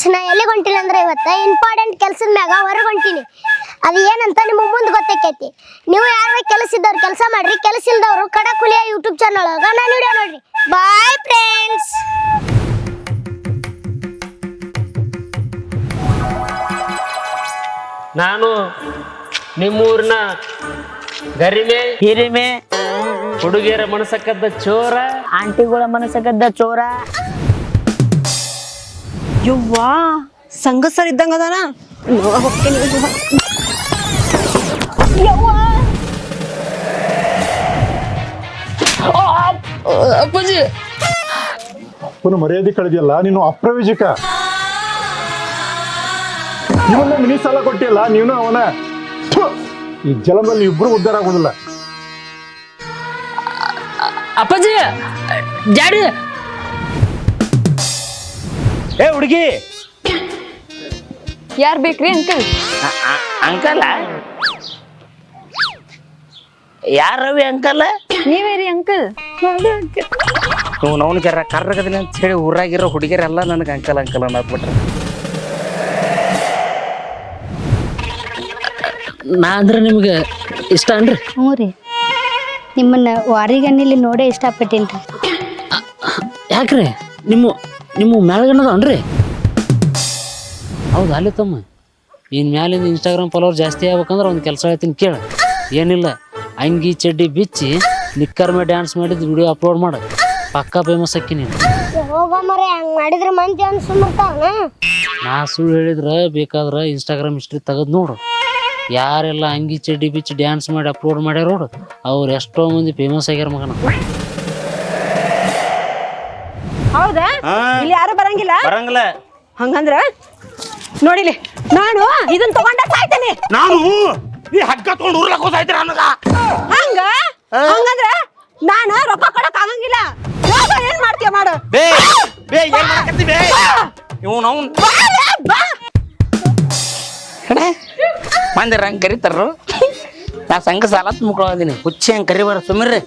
Friends ನಾ ಎಲ್ಲಿಗೆ ಹೊಂಟಿಲ್ಲ ಅಂದ್ರೆ ಇವತ್ತು? ಇಂಪಾರ್ಟೆಂಟ್ ಕೆಲಸದ ಮ್ಯಾಗ ಹೊರಗೆ ಹೊಂಟೀನಿ. ಅದು ಏನಂತ ನಿಮಗೆ ಮುಂದೆ ಗೊತ್ತಾಕೈತಿ. ನೀವು ಯಾರು ಕೆಲಸ ಇದ್ದವ್ರು ಕೆಲಸ ಮಾಡ್ರಿ ಕೆಲಸ ಇಲ್ದವ್ರು ಕಡಕುಲಿಯ ಯೂಟ್ಯೂಬ್ ಚಾನಲ್ ಒಳಗ ನಾನು ವಿಡಿಯೋ ನೋಡ್ರಿ. ಬಾಯ್ ಫ್ರೆಂಡ್ಸ್ ನಾನು ನಿಮ್ಮೂರಿನ ಗರಿಮೆ ಹಿರಿಮೆ ಹುಡುಗಿಯರ ಮನಸಕ್ಕದ್ದ ಚೋರ ಆಂಟಿಗಳ ಮನಸಕ್ಕದ್ದ ಚೋರ. ಯವ್ವಾ ಸಂಗಸರ್ ಇದ್ದಂಗ ಅದಾನ? ಅಪ್ಪಾಜಿ. ಅವನು ಮರ್ಯಾದೆ ಕಳೆದಿಯಲ್ಲ ನೀನು ಅಪ್ರಯೋಜಕ ಇವನ್ನ ಮಿನಿ ಸಾಲ ಕೊಟ್ಟಿಯಲ್ಲ ನೀನು ಅವನ. ಈ ಜಲದಲ್ಲಿ ಇಬ್ರು ಉದ್ಧಾರ ಆಗೋದಿಲ್ಲ. ಅಪ್ಪಾಜಿ ಡ್ಯಾಡಿ ಏ ಹುಡುಗಿ. ಯಾರು ಬೇಕ್ರಿ ಅಂಕಲ್? ಅಂಕಲ? ಯಾರವಿ ಅಂಕಲ್? ನೀವೇ ರೀ ಅಂಕಲ್. ನೀವು ನವ್ನ ಕರ ಕರ್ರಗದಿನ ಅಂತ ಹೇಳಿ ಊರಾಗಿರೋ ಹುಡುಗಿಯರೆಲ್ಲ ನನಗೆ ಅಂಕಲ್ ಅಂಕಲ್ ಅನ್ನತ್ಬಿಟ್ರೆ ನಾ ಅಂದ್ರೆ ನಿಮ್ಗೆ ಇಷ್ಟ ಅನ್ರಿ ಹ್ಞೂ ರೀ. ನಿಮ್ಮನ್ನ ವಾರಿಗನ್ನಿಲಿ ನೋಡೇ ಇಷ್ಟಪಟ್ಟೇನ್ರಿ ರೀ ಯಾಕ್ರಿ? ನಿಮ್ಮ ನಿಮ್ಮ ಮ್ಯಾಲ್ಗನ್ನದ ಅನ್ರಿ ಹೌದು ಅಲ್ಲಿ ತಮ್ಮ. ಇನ್ ಮ್ಯಾಲಿಂದ ಇನ್ಸ್ಟಾಗ್ರಾಮ್ ಫಾಲೋವರ್ ಜಾಸ್ತಿ ಆಗ್ಬೇಕಂದ್ರೆ ಒಂದು ಕೆಲಸ ಹೇಳ್ತೀನಿ ಕೇಳ. ಏನಿಲ್ಲ ಅಂಗಿ ಚಡ್ಡಿ ಬಿಚ್ಚಿ ನಿಕ್ಕರ್ ಮೇಲೆ ಡ್ಯಾನ್ಸ್ ಮಾಡಿದ ವಿಡಿಯೋ ಅಪ್ಲೋಡ್ ಮಾಡು. ಪಕ್ಕಾ ಫೇಮಸ್ ಅಕ್ಕಿ ನೀನು. ಮಾಡಿದ್ರೆ ಮಂದಿ ನಾ ಸುಳ್ಳು ಹೇಳಿದ್ರೆ ಬೇಕಾದ್ರೆ ಇನ್ಸ್ಟಾಗ್ರಾಮ್ ಹಿಸ್ಟ್ರಿ ತೆಗೆದು ನೋಡು. ಯಾರೆಲ್ಲ ಅಂಗಿ ಚಡ್ಡಿ ಬಿಚ್ಚಿ ಡ್ಯಾನ್ಸ್ ಮಾಡಿ ಅಪ್ಲೋಡ್ ಮಾಡ್ಯಾರ ನೋಡು. ಅವ್ರು ಎಷ್ಟೋ ಮಂದಿ ಫೇಮಸ್ ಆಗ್ಯಾರ ಮಗನ. ಹೌದಾ? ಇಲ್ಲಿ ಯಾರು ಬರಂಗಿಲ್ಲ? ಬರಂಗಿಲ್ಲ. ಹಂಗಂದ್ರ ನೋಡಿಲಿ ನಾನು ಇದನ್ನ ತಗೊಂಡ ಸಾಯ್ತೇನೆ. ನಾನು? ಈ ಹಗ್ಗ ತಗೊಂಡು ಊರ್ಲಕ್ ಹೋದಾಯ್ತಿರ ಅನ್ನಗ ಹಂಗ? ಹಂಗಂದ್ರ ನಾನು ರೊಕ್ಕ ಕೊಡಕ್ ಆಗಂಗಿಲ್ಲ. ಹೋಗ ಏನ್ ಮಾಡ್ತೀಯ ಮಾಡು. ಬೇ ಬೇ. ಏನ್ ಮಾಡಕತ್ತಿ ಬೇ? ಇವ್ ನಾವು ಬಾ ಲೇ, ಬಾ. ಮಂದಿರ ಹಂಗೆ ಕರಿತಾರ ನಾ ಸಂಘ ಸಾಲ ತುಂಬ್ಕೊಳ್ಳೋದೀನಿ ಹುಚ್ಚಿ ಹಂಗೆ ಕರಿಬಾರ ಸುಮ್ಮಿರ್ರಿ